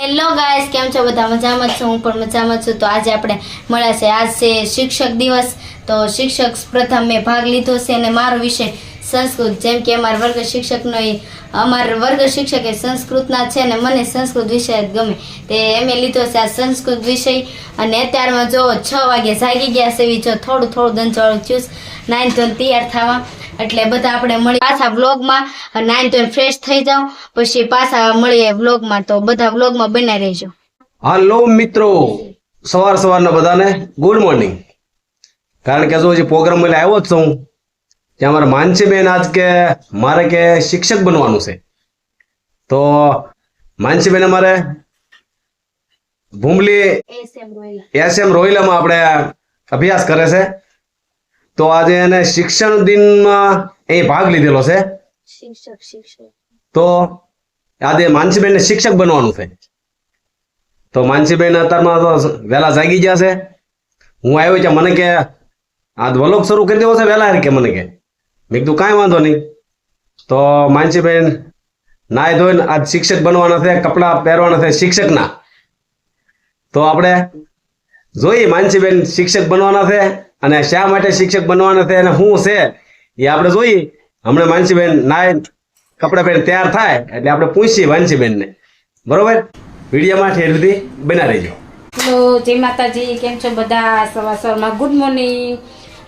Hello guys કેમ છો બધા? મજામાં છો, હું પણ મજામાં છું. તો આજે આપણે મળ્યા છે આજ છે શિક્ષક દિવસ. તો શિક્ષક પ્રથમ મેં ભાગ લીધો છે અને મારો વિષય સંસ્કૃત. જેમ કે અમારા વર્ગ શિક્ષકનો એ અમારા વર્ગ શિક્ષક એ સંસ્કૃતના છે અને મને સંસ્કૃત વિષય જ ગમે. તે એમે લીધો છે આ સંસ્કૃત વિષય. અને અત્યારમાં જો છ વાગે જાગી ગયા છે એવી જો થોડું થોડું દંચવાળું ચૂસ નાઇન ધોન તૈયાર થવા એટલે બધા આપણે મળી પાછા વ્લોગમાં નાઈન તો ફ્રેશ થઈ જાઓ. પછી પાછા મળીએ વ્લોગમાં તો બધા વ્લોગમાં બન્યા રહેજો. હાલો મિત્રો. સવાર સવારના બધાને ગુડ મોર્નિંગ કારણ કે જો પ્રોગ્રામ એટલે આવ્યો જ છું ત્યાં મારા માનસીબેન આજ કે મારે કે શિક્ષક બનવાનું છે. તો માનસીબેન અમારે ભૂમલી એસએમ રોહિલામાં આપણે અભ્યાસ કરે છે. તો આજે એને શિક્ષણ દિનમાં એ ભાગ લીધેલો છે. શિક્ષક શિક્ષક. તો આજે માનસીબેનને શિક્ષક બનવાનું છે. તો માનસીબેન અત્યારમાં તો વહેલા જાગી ગયા છે. હું આવ્યો છે મને કે આ વલોગ શરૂ કરી દેવો છે વહેલા કે મને કે. મેં કીધું કાંઈ વાંધો નહીં. તો માનસીબેન નાય ધોઈને આજ શિક્ષક બનવાના છે કપડાં પહેરવાના છે શિક્ષકના. તો આપણે જોઈએ માનસીબેન શિક્ષક બનવાના છે. અને શા માટે શિક્ષક બનવાના છે અને શું છે, એ આપણે જોઈએ. હમણાં માનસીબેન નાય કપડાં પહેરી તૈયાર થાય, એટલે આપણે પૂછીએ માનસીબેનને. બરોબર? વિડીયોમાં ઠેર સુધી બના રહેજો. હેલો, જય માતાજી, કેમ છો બધા? સવાર સવારમાં ગુડ મોર્નિંગ.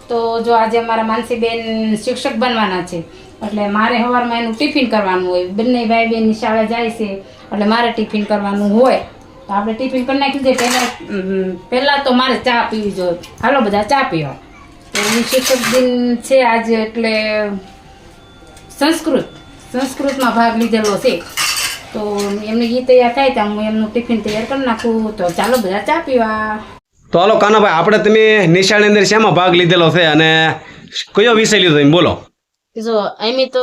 તો જો આજે અમારા માનસીબેન શિક્ષક બનવાના છે, એટલે મારે સવારમાં એનું ટિફિન કરવાનું હોય. બંને ભાઈ બહેનની શાળા જાય છે, એટલે મારે ટિફિન કરવાનું હોય. આપણે ટિફિન કરી નાખી દઈએ પહેલાં પહેલાં તો મારે ચા પીવી જોઈએ. હાલો, બધા ચા પીવા એનું શિક્ષક દિન છે આજે એટલે સંસ્કૃત. સંસ્કૃતમાં ભાગ લીધેલો છે. તો એમની ગીત તૈયાર થાય ત્યાં હું એમનું ટિફિન તૈયાર કરી નાખું. તો ચાલો, બધા ચા પીવા. તો હાલો, કાનાભાઈ, આપણે તમે નિશાળની અંદર શેમાં ભાગ લીધેલો છે અને કયો વિષય લીધો એમ બોલો. જો એમ તો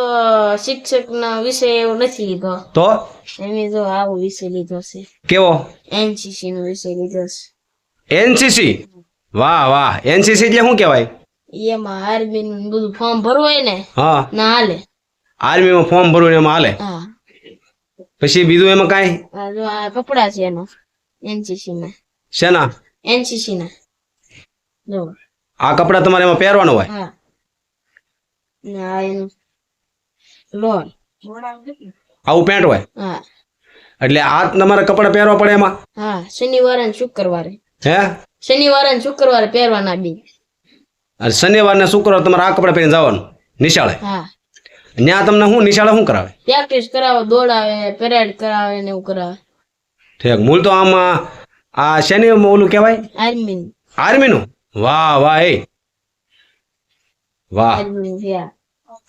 શિક્ષક ના વિષય એવો નથી લીધો. તો? એમ જો આવો વિષય લીધો છે. કેવો? એનસીસી નો વિષય લીધો છે. એનસીસી? વાહ વાહ. એનસીસી એટલે શું કહેવાય? એમાં આર્મી નું બધું ફોર્મ ભરવું હોય ને હા. ના હાલે. આર્મીમાં ફોર્મ ભરવું એમાં હાલે? હા. પછી બીજું એમાં કઈ? જો આ કપડા છે એનો એનસીસી ના શેના? એનસીસી ના જો. આ કપડા તમારે એમાં પહેરવાનું હોય? હા. લોન આવું પેન્ટ હોય? હા. એટલે આ તમારે કપડા પહેરવા પડે એમાં? હા શનિવારે શુક્રવારે. હે? શનિવારે શુક્રવારે પહેરવાના બી. અને શનિવાર ને શુક્રવાર તમારે આ કપડા પહેરીને જવાનું? નિશાળે? હા. ત્યાં તમને શું નિશાળે શું કરાવે? પ્રેક્ટિસ કરાવે દોડાવે પેરેડ કરાવે ને એવું કરાવે. ઠીક મૂળ તો આમાં આ શેની ઓલું કહેવાય? આર્મી આર્મીનું વાહ વાહ એ. વાહ.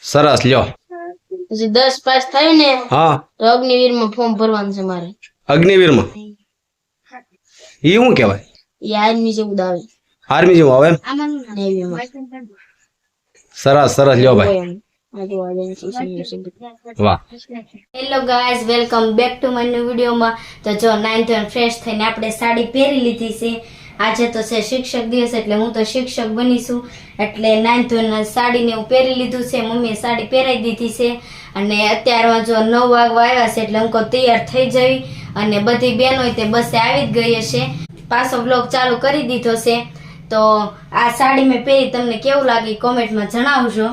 સરસ લ્યો. પછી દસ પાસ થયું ને હા. તો અગ્નિવીરમાં ફોર્મ ભરવાનું છે મારે. અગ્નિવીરમાં? એ શું કહેવાય? એ આર્મી જેવું જ આવે. આર્મી જેવું આવે માં. સરસ સરસ લ્યો ભાઈ. Hello guys welcome back to my new વિડીયોમાં તો જો નાઇન ધોરણ ફ્રેશ થઈને આપણે સાડી પહેરી લીધી છે. આજે તો છે શિક્ષક દિવસ એટલે હું તો શિક્ષક બનીશું. એટલે નાઇન સાડી સાડીને એવું પહેરી લીધું છે. મમ્મીએ સાડી પહેરાવી દીધી છે. અને અત્યારમાં જો નવ વાગવા આવ્યા છે એટલે હું કહું તૈયાર થઈ જવી અને બધી બહેનો તે બસે આવી જ ગઈ હશે. પાછો બ્લોગ ચાલુ કરી દીધો છે. તો આ સાડી મેં પહેરી, તમને કેવું લાગી? કોમેન્ટમાં જણાવજો.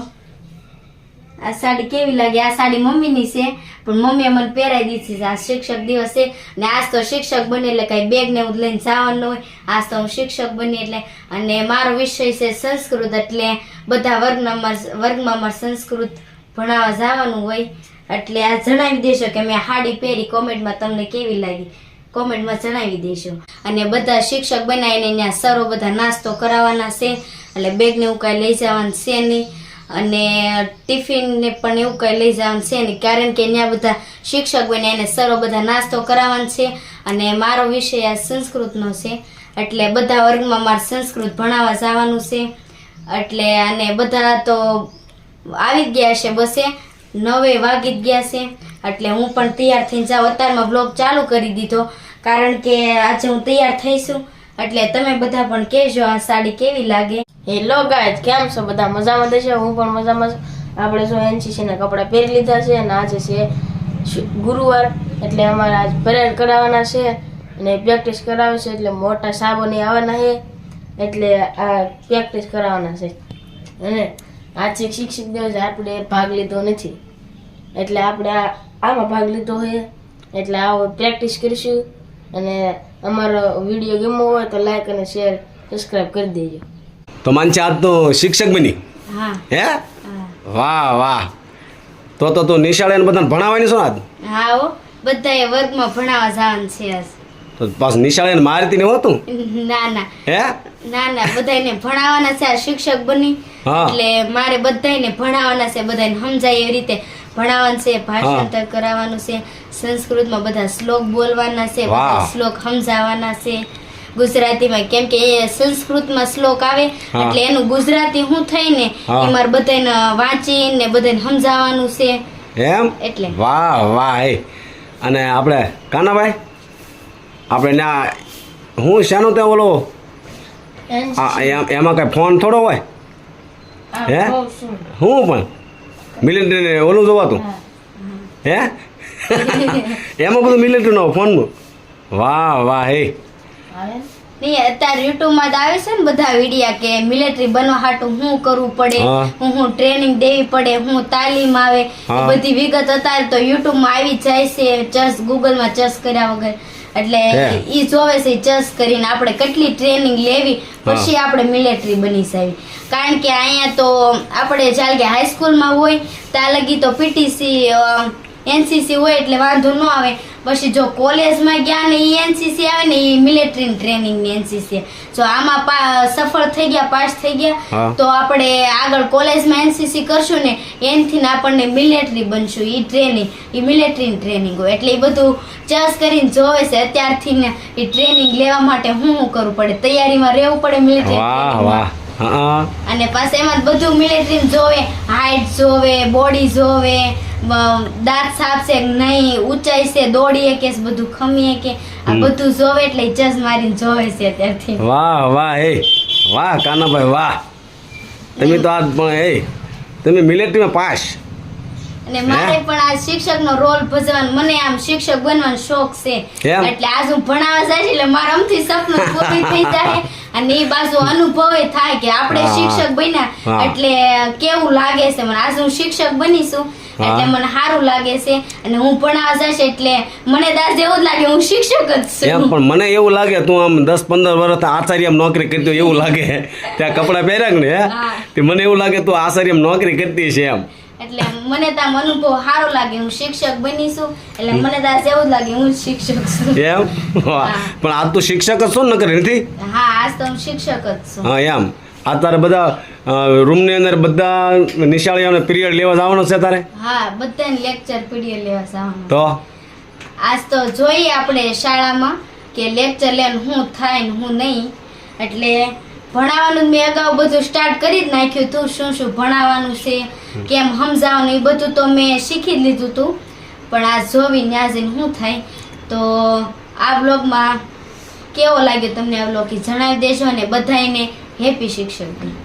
આ સાડી કેવી લાગી? આ સાડી મમ્મીની છે, પણ મમ્મીએ મને પહેરાવી દીધી છે. આ શિક્ષક દિવસ છે ને આજ તો શિક્ષક બની એટલે કઈ બેગ ને એવું લઈને જવાનું હોય. આજ તો હું શિક્ષક બની એટલે અને મારો વિષય છે સંસ્કૃત એટલે બધા વર્ગમાં વર્ગમાં મારે સંસ્કૃત ભણાવવા જવાનું હોય. એટલે આ જણાવી દેશો કે મેં હાડી પહેરી. કોમેન્ટમાં તમને કેવી લાગી? કોમેન્ટમાં જણાવી દેશો. અને બધા શિક્ષક બનાવીને ત્યાં સરો બધા નાસ્તો કરાવવાના છે. એટલે બેગને એવું કાંઈ લઈ જવાનું છે નહીં. અને ટિફિન ને પણ એવું કઈ લઈ જવાનું છે નહીં કારણ કે ત્યાં બધા શિક્ષક બને એને સરો બધા નાસ્તો કરાવવાનો છે અને મારો વિષય આ સંસ્કૃતનો છે. એટલે બધા વર્ગમાં મારે સંસ્કૃત ભણાવવા જવાનું છે. એટલે અને બધા તો આવી ગયા છે બસે. નવે વાગી જ ગયા છે. એટલે હું પણ તૈયાર થઈને જાઉં. અત્યારમાં બ્લોગ ચાલુ કરી દીધો. કારણ કે આજે હું તૈયાર થઈશું એટલે તમે બધા પણ કહેજો આ સાડી કેવી લાગે. હેલો ગાય કેમ છો? બધા મજામાં દેશે હું પણ મજામાં છું. આપણે જો એનસીસીના કપડાં પહેરી લીધા છે અને આજે છે ગુરુવાર. એટલે અમારે આજ પરેડ કરાવવાના છે અને પ્રેક્ટિસ કરાવે છે એટલે મોટા સાબોની આવવાના છે. એટલે આ પ્રેક્ટિસ કરાવવાના છે. અને આજે શિક્ષક દિવસ આપણે ભાગ લીધો નથી. એટલે આપણે આમાં ભાગ લીધો છે. એટલે આવો પ્રેક્ટિસ કરીશું. અને અમારો વીડિયો ગમ્યો હોય તો લાઈક અને શેર સબસ્ક્રાઈબ કરી દેજો. તો માનસી આજ તો શિક્ષક બની. હે. વાહ વાહ. તો તો તું નિશાળે બધાને ભણાવવાની છો આજ? હા હો. બધાએ વર્ગમાં ભણાવવા જવાનું છે આજ. તો પાસ નિશાળે મારતી ને હોતું ના ના. હે? ના ના. બધાને ભણાવવાના છે. આ શિક્ષક બની. એટલે મારે બધાને ભણાવવાના છે. બધાને સમજાય એવી રીતે. ભણાવવાનું છે ભાષાંતર કરાવવાનું છે સંસ્કૃતમાં બધા શ્લોક બોલવાના છે બધા વાહ. શ્લોક સમજાવવાના છે. ગુજરાતીમાં કેમ કે એ સંસ્કૃતમાં શ્લોક આવે એટલે એનું ગુજરાતી હું થઈને. એ મારે બધાને વાંચીને બધાને સમજાવવાનું છે. એમ? એટલે. વાહ વાહ અને આપણે કાનાભાઈ આપણે ના હું શાનું તે ઓલો? એમાં કઈ ફોન થોડો હોય? હે? હું પણ? મિલિટરી ઓલું જોવાતું? હે? એમાં બધું મિલિટરીનો ફોનનું વાહ વાહ હે. નહીં અત્યારે યુટ્યુબમાં આવે છે ને બધા વિડીયા કે મિલિટરી બનવા હાટું શું કરવું પડે? હું. હું ટ્રેનિંગ દેવી પડે? હું તાલીમ આવે? બધી વિગત અત્યારે તો યુટ્યુબમાં આવી જાય છે. ચસ ગૂગલમાં ચસ કર્યા વગર. એટલે ઈ જોવે છે ચસ કરીને આપણે કેટલી ટ્રેનિંગ લેવી પછી આપણે મિલિટરી બની સાવી કારણ કે અહીંયા તો આપણે ચાલ કે હાઈસ્કૂલમાં હોય ત્યાં લગી તો પીટીસી એનસીસી હોય એટલે વાંધો ન આવે. પછી જો કોલેજમાં ગયા ને એ એનસીસી આવે ને એ મિલિટરી ટ્રેનિંગની એનસીસી જો આમાં સફળ થઈ ગયા પાસ થઈ ગયા તો આપણે આગળ કોલેજમાં એનસીસી કરશું ને એનથી ને આપણને મિલિટરી બનશું. એ ટ્રેનિંગ એ મિલિટરી ટ્રેનિંગ હોય. એટલે એ બધું ચસ કરીને જોવે છે. અત્યારથી ને એ ટ્રેનિંગ લેવા માટે હું શું કરવું પડે? તૈયારીમાં રહેવું પડે મિલિટરી વાહ વાહ. અને પાછા એમાં બધું મિલિટરી જોવે હાઈટ જોવે બોડી જોવે દાંત સાફ છે નહીં ઊંચાઈ છે દોડીએ કે બધું ખમીએ કે આ બધું જોવે એટલે ચસ મારીને જોવે છે અત્યારથી. વાહ વાહ એ. વાહ કાનાભાઈ વાહ. તમે તો આજ પણ એ. તમે મિલિટરીમાં પાસ. અને મારે પણ આ શિક્ષકનો રોલ ભજવાનો મને આમ શિક્ષક બનવાનો શોખ છે. એટલે આજ હું ભણાવવા જાય એટલે મારા અમથી સપનું પૂરું થઈ જાય. અને એ બાજુ અનુભવ થાય કે આપણે શિક્ષક બન્યા એટલે કેવું લાગે છે? મને આજ હું શિક્ષક બનીશું એટલે મને સારું લાગે છે અને હું ભણાવવા જઈશ એટલે મને દાસ એવું જ લાગે હું શિક્ષક જ એમ પણ મને એવું લાગે તું આમ દસ પંદર વર્ષ આચાર્ય નોકરી કરતી એવું લાગે. ત્યાં કપડાં પહેર્યા ને તે મને એવું લાગે તું આચાર્ય નોકરી કરતી છે એમ. એટલે મને તો આમ અનુભવ સારો લાગે હું શિક્ષક બનીશું એટલે મને દાસ એવું જ લાગે હું શિક્ષક છું. એમ? પણ આજ તો શિક્ષક જ છો ને નકર નથી? હા આજ તો શિક્ષક જ છું. હા એમ. અત્યારે બધા રૂમની અંદર બધા નિશાળીઓને પીરિયડ લેવા જવાનો છે તારે? હા બધાને લેક્ચર પીરિયડ લેવા જવાનો. તો? આજ તો જોઈએ આપણે શાળામાં કે લેક્ચર લેવાનું શું થાય ને હું નહીં. એટલે ભણાવવાનું મેં અગાઉ બધું સ્ટાર્ટ કરી જ નાખ્યું હતું શું શું ભણાવવાનું છે કેમ સમજાવવાનું એ બધું તો મેં શીખી જ લીધું હતું પણ આ જોવી ત્યાં જઈને શું થાય. તો આ બ્લોગમાં કેવો લાગ્યો તમને આ બ્લોગ જણાવી દેજો અને બધાને હેપી શિક્ષક દિન